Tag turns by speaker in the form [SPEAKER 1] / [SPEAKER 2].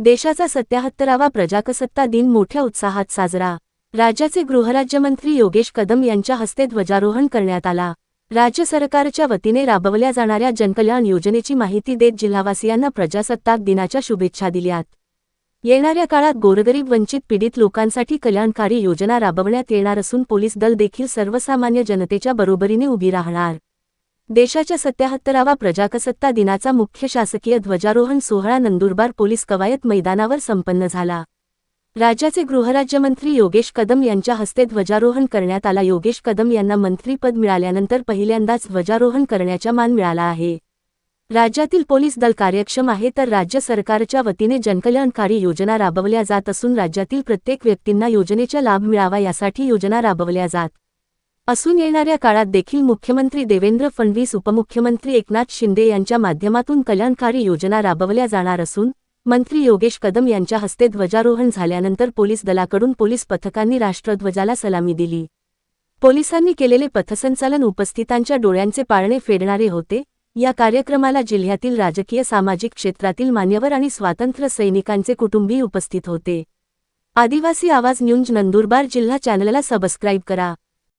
[SPEAKER 1] देशाचा सत्याहत्तरावा प्रजाकसत्ता दिन मोठ्या उत्साहात साजरा. राज्याचे गृहराज्यमंत्री योगेश कदम यांच्या हस्ते ध्वजारोहण करण्यात आला. राज्य सरकारच्या वतीने राबवल्या जाणाऱ्या जनकल्याण योजनेची माहिती देत जिल्हावासियांना प्रजासत्ताक दिनाच्या शुभेच्छा दिल्यात. येणाऱ्या काळात गोरगरीब वंचित पीडित लोकांसाठी कल्याणकारी योजना राबवण्यात येणार असून पोलीस दल देखील सर्वसामान्य जनतेच्या बरोबरीने उभी राहणार. देशाच्या सत्याहत्तरावा प्रजाकसत्ता दिनाचा मुख्य शासकीय ध्वजारोहण सोहळा नंदुरबार पोलीस कवायत मैदानावर संपन्न झाला. राज्याचे गृहराज्यमंत्री योगेश कदम यांच्या हस्ते ध्वजारोहण करण्यात आला. योगेश कदम यांना मंत्रीपद मिळाल्यानंतर पहिल्यांदाच ध्वजारोहण करण्याचा मान मिळाला आहे. राज्यातील पोलीस दल कार्यक्षम आहे तर राज्य सरकारच्या वतीने जनकल्याणकारी योजना राबवल्या जात असून राज्यातील प्रत्येक व्यक्तींना योजनेचा लाभ मिळावा यासाठी योजना राबवल्या जात असून येणाऱ्या काळात देखील मुख्यमंत्री देवेंद्र फडणवीस उपमुख्यमंत्री एकनाथ शिंदे यांच्या माध्यमातून कल्याणकारी योजना राबवल्या जाणार असून मंत्री योगेश कदम यांच्या हस्ते ध्वजारोहण झाल्यानंतर पोलीस दलाकडून पोलीस पथकांनी राष्ट्रध्वजाला सलामी दिली. पोलिसांनी केलेले पथसंचालन उपस्थितांच्या डोळ्यांचे पाळणे फेडणारे होते. या कार्यक्रमाला जिल्ह्यातील राजकीय सामाजिक क्षेत्रातील मान्यवर आणि स्वातंत्र्य सैनिकांचे कुटुंबीय उपस्थित होते. आदिवासी आवाज न्यूज नंदुरबार जिल्हा चॅनलला सबस्क्राईब करा.